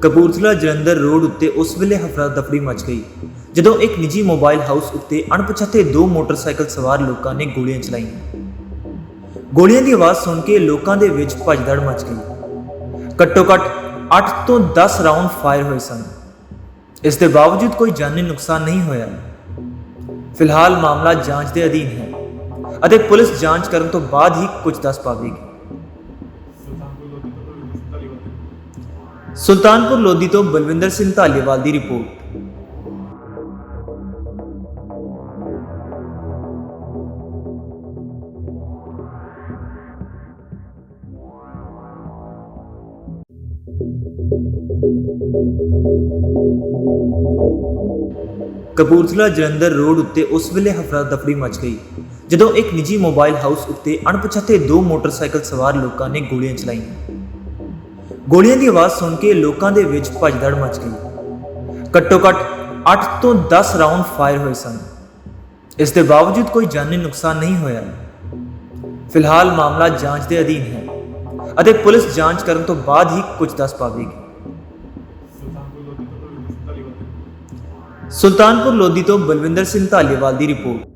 Kapurthala Jalandhar road ਉੱਤੇ ਉਸ ਵੇਲੇ ਹਫੜਾ ਦਫੜੀ ਮਚ ਗਈ, ਜਦੋਂ ਇੱਕ ਨਿੱਜੀ ਮੋਬਾਈਲ ਹਾਊਸ ਉੱਤੇ ਅਣਪਛਾਤੇ ਦੋ ਮੋਟਰਸਾਈਕਲ ਸਵਾਰ ਲੋਕਾਂ ਨੇ ਗੋਲੀਆਂ ਚਲਾਈਆਂ। ਗੋਲੀਆਂ ਦੀ ਆਵਾਜ਼ ਸੁਣ ਕੇ ਲੋਕਾਂ ਦੇ ਵਿੱਚ ਭਜਦੜ ਮਚ ਗਈ। ਘੱਟੋ ਘੱਟ 8 ਤੋਂ 10 ਰਾਉਂਡ ਫਾਇਰ ਹੋਏ ਸਨ। ਇਸ ਦੇ ਬਾਵਜੂਦ ਕੋਈ ਜਾਨੀ ਨੁਕਸਾਨ ਨਹੀਂ ਹੋਇਆ। ਫਿਲਹਾਲ ਮਾਮਲਾ ਜਾਂਚ ਦੇ ਅਧੀਨ ਹੈ। ਅਤੇ ਪੁਲਿਸ ਜਾਂਚ ਕਰਨ ਤੋਂ ਬਾਅਦ ਹੀ ਕੁਝ ਦੱਸ ਪਾਵੇਗੀ। ਸੁਲਤਾਨਪੁਰ ਲੋਧੀ ਤੋਂ ਬਲਵਿੰਦਰ ਸਿੰਘ ਧਾਲੀਵਾਲ ਦੀ ਰਿਪੋਰਟ। ਕਪੂਰਥਲਾ ਜਲੰਧਰ ਰੋਡ ਉੱਤੇ ਉਸ ਵੇਲੇ ਹਫੜਾ ਦਫੜੀ ਮਚ ਗਈ। ਜਦੋਂ ਇੱਕ ਨਿੱਜੀ ਮੋਬਾਈਲ ਹਾਊਸ ਉੱਤੇ ਅਣਪਛਾਤੇ ਦੋ ਮੋਟਰਸਾਈਕਲ ਸਵਾਰ ਲੋਕਾਂ ਨੇ ਗੋਲੀਆਂ ਚਲਾਈਆਂ। ਗੋਲੀਆਂ ਦੀ ਆਵਾਜ਼ ਸੁਣ ਕੇ ਲੋਕਾਂ ਦੇ ਵਿੱਚ ਭਜਦੜ ਮਚ ਗਈ। ਘੱਟੋ ਘੱਟ 8 ਤੋਂ 10 ਰਾਉਂਡ ਫਾਇਰ ਹੋਏ ਸਨ। ਇਸ ਦੇ ਬਾਵਜੂਦ ਕੋਈ ਜਾਨੀ ਨੁਕਸਾਨ ਨਹੀਂ ਹੋਇਆ। ਫਿਲਹਾਲ ਮਾਮਲਾ ਜਾਂਚ ਦੇ ਅਧੀਨ ਹੈ ਅਤੇ ਪੁਲਿਸ ਜਾਂਚ ਕਰਨ ਤੋਂ ਬਾਅਦ ਹੀ ਕੁਝ ਦੱਸ ਪਾਵੇਗੀ। ਸੁਲਤਾਨਪੁਰ ਲੋਧੀ ਤੋਂ ਬਲਵਿੰਦਰ ਸਿੰਘ ਧਾਲੀਵਾਲ ਦੀ ਰਿਪੋਰਟ।